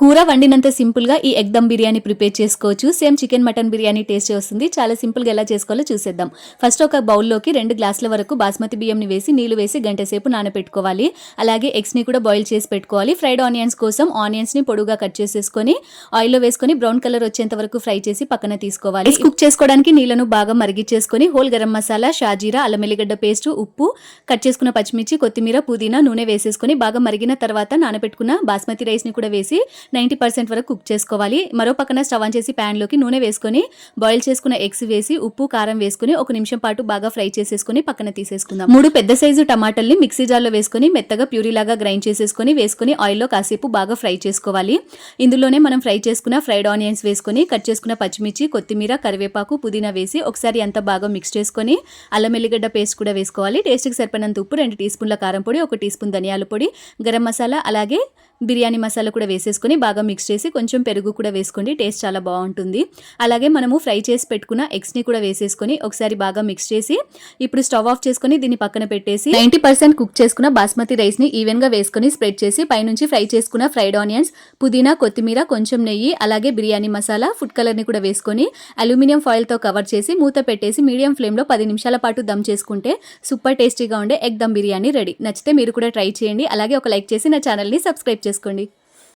కూర వండినంత సింపుల్గా ఈ ఎగ్ దమ్ బిర్యానీ ప్రిపేర్ చేసుకోవచ్చు. Same chicken mutton biryani taste వస్తుంది. చాలా సింపుల్గా ఎలా చేసుకోవాలో చూసేద్దాం. ఫస్ట్ ఒక బౌల్లోకి రెండు గ్లాసుల వరకు బాస్మతి బియ్యంని వేసి నీళ్ళు వేసి గంట సేపు నానబెట్టుకోవాలి. అలాగే ఎగ్స్ని కూడా బాయిల్ చేసి పెట్టుకోవాలి. ఫ్రైడ్ ఆనియన్స్ కోసం ఆనియన్స్ని పొడుగా కట్ చేసేసుకొని ఆయిల్లో వేసుకొని బ్రౌన్ కలర్ వచ్చేంత వరకు ఫ్రై చేసి పక్కన తీసుకోవాలి. కుక్ చేసుకోవడానికి నీళ్ళను బాగా మరిగించేసుకొని హోల్ గరం మసాలా షాజీరా అల్లం ఎల్లిగడ్డ పేస్ట్ ఉప్పు కట్ చేసుకున్న పచ్చిమిర్చి కొత్తిమీర పుదీనా నూనె వేసేసుకొని బాగా మరిగిన తర్వాత నానబెట్టుకున్న బాస్మతి రైస్ని కూడా వేసి నైంటీ పర్సెంట్ వరకు కుక్ చేసుకోవాలి. మరో పక్కన స్టవ్ ఆన్ చేసి ప్యాన్లోకి నూనె వేసుకొని బాయిల్ చేసుకున్న ఎగ్స్ వేసి ఉప్పు కారం వేసుకొని ఒక నిమిషం పాటు బాగా ఫ్రై చేసేసుకొని పక్కన తీసేసుకుందాం. మూడు పెద్ద సైజు టమాటల్ని మిక్సీ జార్లో వేసుకొని మెత్తగా ప్యూరీలాగా గ్రైండ్ చేసేసుకుని వేసుకొని ఆయిల్లో కాసేపు బాగా ఫ్రై చేసుకోవాలి. ఇందులోనే మనం ఫ్రై చేసుకున్న ఫ్రైడ్ ఆనియన్స్ వేసుకొని కట్ చేసుకున్న పచ్చిమిర్చి కొత్తిమీర కరివేపాకు పుదీనా వేసి ఒకసారి అంతా బాగా మిక్స్ చేసుకొని అల్లం ఎల్లిగడ్డ పేస్ట్ కూడా వేసుకోవాలి. టేస్ట్కి సరిపడినంత ఉప్పు రెండు టీ స్పూన్ల కారం పొడి ఒక టీ స్పూన్ ధనియాల పొడి గరం మసాలా అలాగే బిర్యానీ మసాలా కూడా వేసేసుకొని బాగా మిక్స్ చేసి కొంచెం పెరుగు కూడా వేసుకోండి. టేస్ట్ చాలా బాగుంటుంది. అలాగే మనము ఫ్రై చేసి పెట్టుకున్న ఎగ్స్ని కూడా వేసేసుకొని ఒకసారి బాగా మిక్స్ చేసి ఇప్పుడు స్టవ్ ఆఫ్ చేసుకొని దీన్ని పక్కన పెట్టేసి నైంటీ పర్సెంట్ కుక్ చేసుకున్న బాస్మతి రైస్ని ఈవెన్గా వేసుకొని స్ప్రెడ్ చేసి పైనుంచి ఫ్రై చేసుకున్న ఫ్రైడ్ ఆనియన్స్ పుదీనా కొత్తిమీర కొంచెం నెయ్యి అలాగే బిర్యానీ మసాలా ఫుడ్ కలర్ని కూడా వేసుకొని అల్యూమినియం ఫాయిల్తో కవర్ చేసి మూత పెట్టేసి మీడియం ఫ్లేమ్లో పది నిమిషాల పాటు దమ్ చేసుకుంటే సూపర్ టేస్టీగా ఉండే ఎగ్ దమ్ బిర్యానీ రెడీ నచ్చితే మీరు కూడా ట్రై చేయండి. అలాగే ఒక లైక్ చేసి నా ఛానల్ని సబ్స్క్రైబ్ చేసుకోండి.